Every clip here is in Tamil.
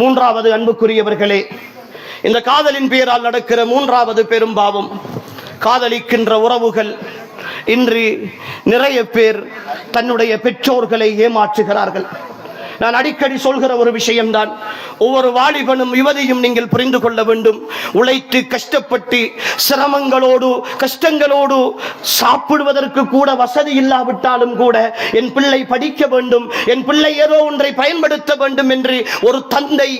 மூன்றாவது அன்புக்குரியவர்களே இந்த காதலின் பெயரால் நடக்கிற மூன்றாவது பெரும்பாவம் காதலிக்கின்ற உறவுகள் இன்று நிறைய பேர் தன்னுடைய பெற்றோர்களை ஏமாற்றுகிறார்கள். நான் அடிக்கடி சொல்கிற ஒரு விஷயம்தான். ஒவ்வொரு வாலிபனும் யுவதியும் நீங்கள் புரிந்து கொள்ள வேண்டும். உழைத்து கஷ்டப்பட்டு சிரமங்களோடு கஷ்டங்களோடு சாப்பிடுவதற்கு கூட வசதி இல்லாவிட்டாலும் கூட என் பிள்ளை படிக்க வேண்டும். என் பிள்ளை ஏதோ ஒன்றை பயன்படுத்த வேண்டும் என்று ஒரு தந்தை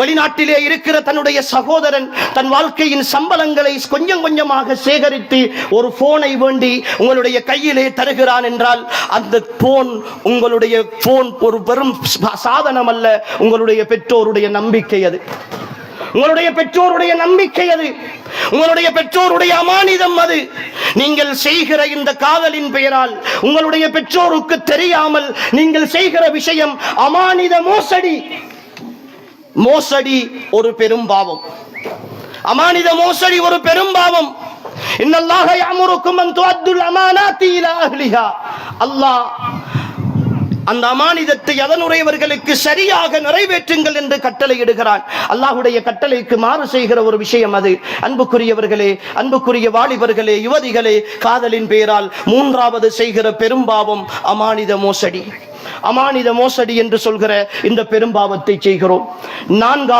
வெளிநாட்டிலே இருக்கிற தன்னுடைய சகோதரன் தன் வாழ்க்கையின் சம்பளங்களை கொஞ்சம் கொஞ்சமாக சேகரித்து ஒரு போனை வேண்டி உங்களுடைய கையிலே தருகிறான் என்றால் அந்த போன் உங்களுடைய போன் ஒரு பெரும் சாதனம் அல்ல உங்களுடைய பெற்றோருடைய நம்பிக்கை அது. உங்களுடைய பெற்றோருடைய நம்பிக்கை அது. உங்களுடைய பெற்றோருடைய அமானிதம் அது. நீங்கள் செய்கிற இந்த காதலின் பெயரால் உங்களுடைய பெற்றோருக்கு தெரியாமல் நீங்கள் செய்கிற விஷயம் அமானித மோசடி. மோசடி ஒரு பெரும் பாவம். அமானித மோசடி ஒரு பெரும் பாவம். இன்னல்லாஹ யாமுருக்கும் அன் துஅத்துல் அமானாத்தி இலா அஹ்லிஹா. அல்லாஹ் அந்த அமானிதத்தை அதனுடையவர்களுக்கு சரியாக நிறைவேற்றுங்கள் என்று கட்டளையிடுகிறான். அல்லாஹுடைய கட்டளைக்கு மாறு செய்கிற ஒரு விஷயம் அது. அன்புக்குரியவர்களே அன்புக்குரிய வாலிபர்களே யுவதிகளே காதலின் பெயரால் மூன்றாவது செய்கிற பெரும்பாவம் அமானித மோசடி. அமானித மோசடி என்று சொல்கிற இந்த பெரும்பாவத்தை செய்கிறோம். நான்காவது